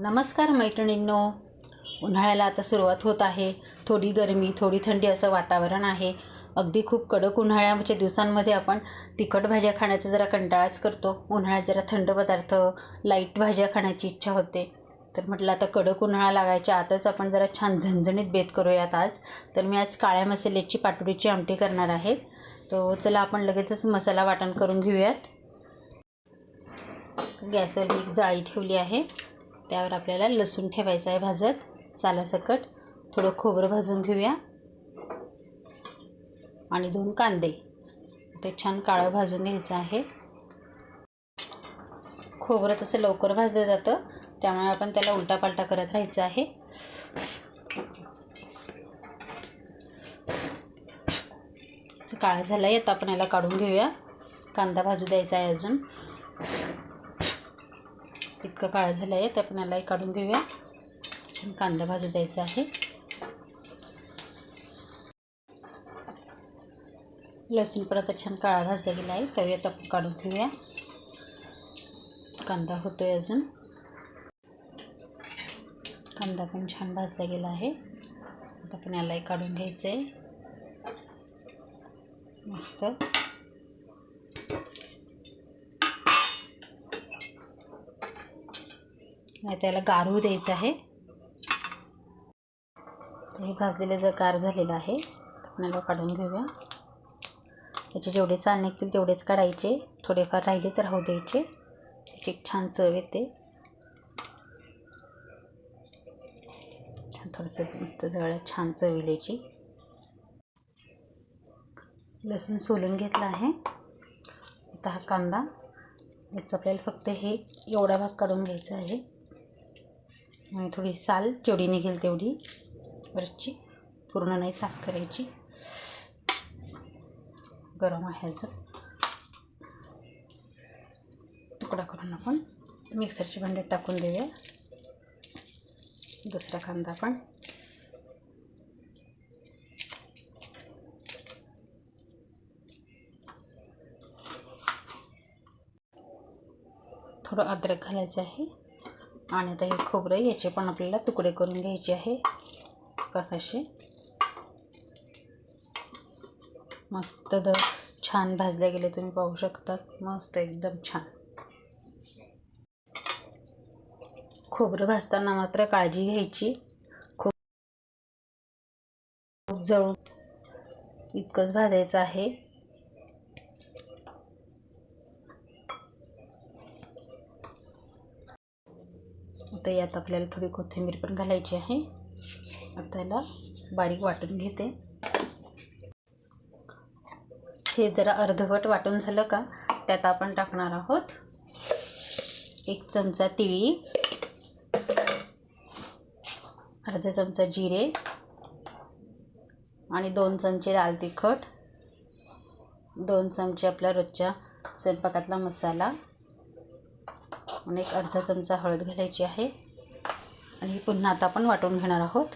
नमस्कार मैत्रिणींनो. उन्हाळ्याला आता सुरुवात होत आहे. थोडी गरमी थोडी थंडी असं वातावरण आहे. अगदी खूप कडक उन्हाळ्याच्या दिवसांमध्ये आपण तिखट भाज्या खाण्याचा जरा कंटाळाच करतो. उन्हाळ्यात जरा थंड पदार्थ लाइट भाज्या खाण्याची इच्छा होते. तर म्हटलं आता कडक उन्हाळा लागायच्या आतच आपण जरा छान झणझणीत बेत करूयात आज. तर मी आज काळ्या मसाल्याची पाटोडीची आमटी करणार आहे. तो चला आपण लगेचच मसाला वाटण करून घेऊयात. गॅसवर मी एक जाळी ठेवली आहे. त्यावर आपल्याला लसूण ठेवायचं आहे भाजत. सालासकट. थोडं खोबरं भाजून घेऊया. आणि दोन कांदे. ते छान काळं भाजून घ्यायचं आहे. खोबरं तसं लवकर भाजलं जातं. त्यामुळे आपण त्याला उलटापालटा करत राहायचं आहे. असं काळं झालं आहे आता आपण याला काढून घेऊया. कांदा भाजू द्यायचा आहे अजून. इतकं काळं झालं आहे त्या आपण काढून घेऊया. छान कांदा भाजू द्यायचा आहे. लसूण पण आता छान काळा भाजला गेला आहे तवे आता काढून घेऊया. कांदा होतो आहे अजून. कांदा पण छान भाजला गेला आहे. आता आपण यालाही काढून घ्यायचं आहे मस्त. नाही त्याला गारू द्यायचं आहे. हे भाजलेलं जर गार झालेलं आहे आपल्याला काढून घेऊया. त्याचे जेवढे साल निघतील तेवढेच काढायचे. थोडेफार राहिले तर राहू द्यायचे. त्याची एक छान चव येते. छान थोडंसं मस्त जवळ छान चव येईल लसूण सोलून घेतला आहे. आता हा कांदा याचं आपल्याला फक्त हे एवढा भाग काढून घ्यायचा आहे. आणि थोडी साल जेवढी निघेल तेवढी वरची पूर्ण नाही साफ करायची. गरम आहे अजून. तुकडा करून आपण मिक्सरच्या भांड्यात टाकून देऊया. दुसरा कांदा पण थोडं अद्रक घालायचं आहे. आणि आता हे खोबरं याचे पण आपल्याला तुकडे करून घ्यायचे आहे. असे. मस्त द छान भाजले गेले तुम्ही पाहू शकतात मस्त एकदम छान. खोबरं भाजताना मात्र काळजी घ्यायची. खूप खूप जळून इतकंच भाजायचं आहे. तर यात आपल्याला थोडी कोथिंबीर पण घालायची आहे. आता याला बारीक वाटून घेते. हे जरा अर्धवट वाटून झालं का त्यात आपण टाकणार आहोत एक चमचा तिळी अर्धा चमचा जिरे आणि दोन चमचे लाल तिखट दोन चमचे आपल्या रोजच्या स्वयंपाकातला मसाला आणि एक अर्धा चमचा हळद घालायची आहे. आणि पुन्हा आता आपण वाटून घेणार आहोत.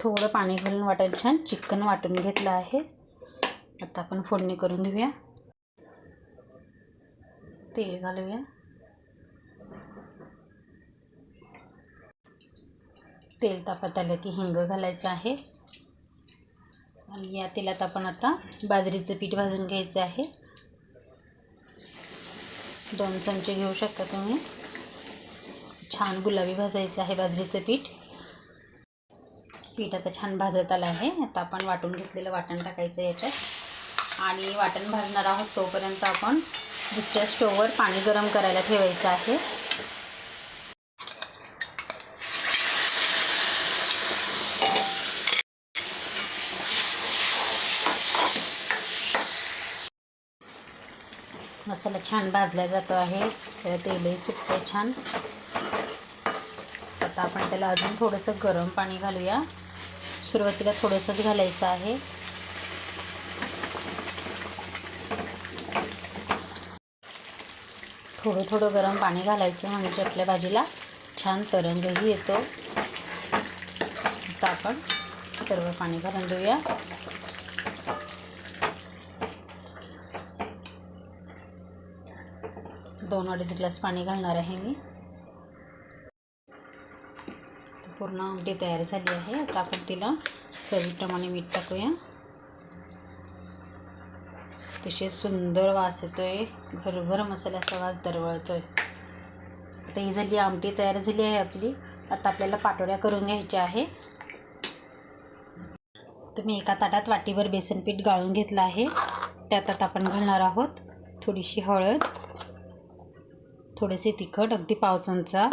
थोडं पाणी घालून वाटायला छान चिकन वाटून घेतलं आहे. आता आपण फोडणी करून घेऊया. तेल घालूया. तेल तापत आलं की हिंग घालायचं आहे. आणि या तेलात आपण आता बाजरीचं पीठ भाजून घ्यायचं आहे. दोन चमचे घेऊ शकता तुम्ही. छान गुलाबी भाजायचं आहे बाजरीचं पीठ. पीठ आता छान भाजत आलं आहे. आता आपण वाटून घेतलेलं वाटण टाकायचं याच्यात. आणि वाटण भाजणार आहोत तोपर्यंत आपण दुसऱ्या स्टोववर पाणी गरम करायला ठेवायचं आहे. मसाला छान भाजला जातो आहे. त्याला तेलही सुटते छान. आता आपण त्याला अजून थोडंसं गरम पाणी घालूया. सुरुवातीला थोडंसंच घालायचं आहे. थोडं थोडं गरम पाणी घालायचं म्हणजे आपल्या भाजीला छान तरंगही येतो. आता आपण सर्व पाणी घालून देऊया दोन अडीच ग्लास पाणी घालणार आहे मी. पूर्ण आमटी तयार झाली आहे. आता आपण तिला चवीप्रमाणे मीठ टाकूया. अतिशय सुंदर वास येतोय. घरभर मसाल्याचा वास दरवळतोय. आता ही झाली आमटी तयार झाली आहे आपली. आता आपल्याला पाटोळ्या करून घ्यायच्या आहे. तर मी एका ताटात वाटीभर बेसन पीठ गाळून घेतलं आहे. त्यात आता आपण घालणार आहोत थोडीशी हळद. थोडेसे तिखट अगदी पाव चमचा.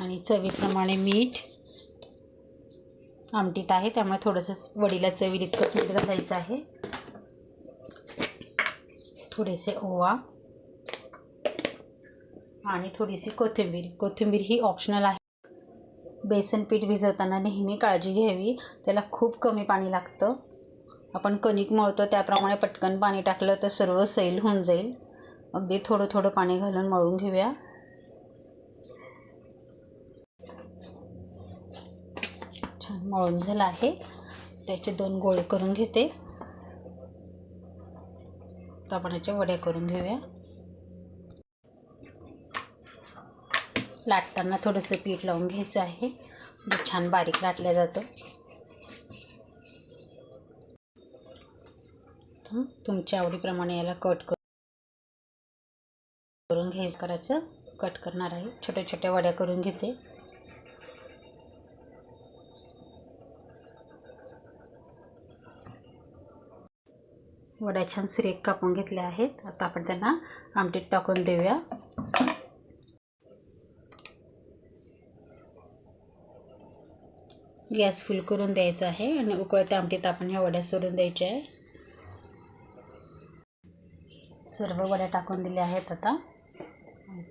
आणि चवीप्रमाणे मीठ. आमटीत आहे त्यामुळे थोडंसं वडीला चवी इतकंच मीठ घालायचं आहे. थोडेसे ओवा. आणि थोडीशी कोथिंबीर. कोथिंबीर ही ऑप्शनल आहे. बेसन पीठ भिजवताना नेहमी काळजी घ्यावी. त्याला खूप कमी पाणी लागतं. आपण कणिक मळतो त्याप्रमाणे पटकन पाणी टाकलं तर सर्व सैल होऊन जाईल. अगदी थोडं थोडं पाणी घालून मळून घेऊया. छान मळून झालं आहे. त्याचे दोन गोळे करून घेते. आपण याच्या वड्या करून घेऊया. लाटताना थोडंसं पीठ लावून घ्यायचं आहे. म्हणजे छान बारीक लाटल्या जातं. तुमच्या आवडीप्रमाणे याला कट करून करून घे करायचं. कट करणार आहे. छोट्या छोट्या वड्या करून घेते. वड्या छान सुरेख कापून घेतल्या आहेत. आता आपण त्यांना आमटीत टाकून देऊया. गॅस फुल करून द्यायचा आहे आणि उकळत्या आमटीत आपण ह्या वड्या सोडून द्यायच्या आहे. सर्व वड्या टाकून दिल्या आहेत आता.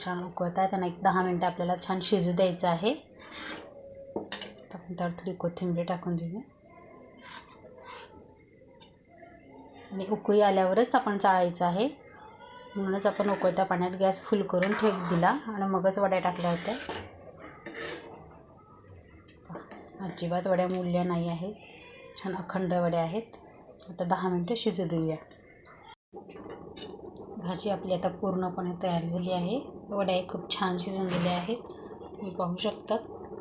छान उकळत आहे. त्यांना एक दहा मिनटं आपल्याला छान शिजू द्यायचं आहे. आपण त्यावर थोडी कोथिंबीर टाकून देऊया. आणि उकळी आल्यावरच आपण चाळायचं आहे. म्हणूनच आपण उकळत्या पाण्यात गॅस फुल करून ठेक दिला. आणि मगच वड्या टाकल्या होत्या. अजिबात वड्या मुरल्या नाही आहेत. छान अखंड वड्या आहेत. आता दहा मिनटं शिजू देऊया. भाजी आपली आता पूर्णपणे तयार झाली आहे. वड्या खूप छान शिजून आहेत. तुम्ही पाहू शकता.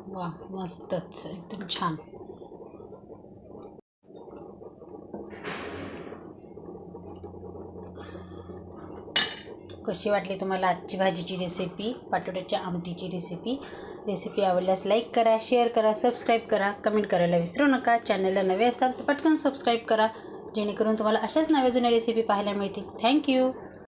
वा मस्तच. एकदम छान. कशी वाटली तुम्हाला आजची भाजीची रेसिपी पाटोड्याच्या आमटीची रेसिपी रेसिपी आवडल्यास लाईक करा शेअर करा सबस्क्राईब करा. कमेंट करायला विसरू नका. चॅनलला नवे असाल तर पटकन सबस्क्राईब करा. जेणेकरून तुम्हाला अशाच नव्या जुन्या रेसिपी पाहायला मिळतील. थँक्यू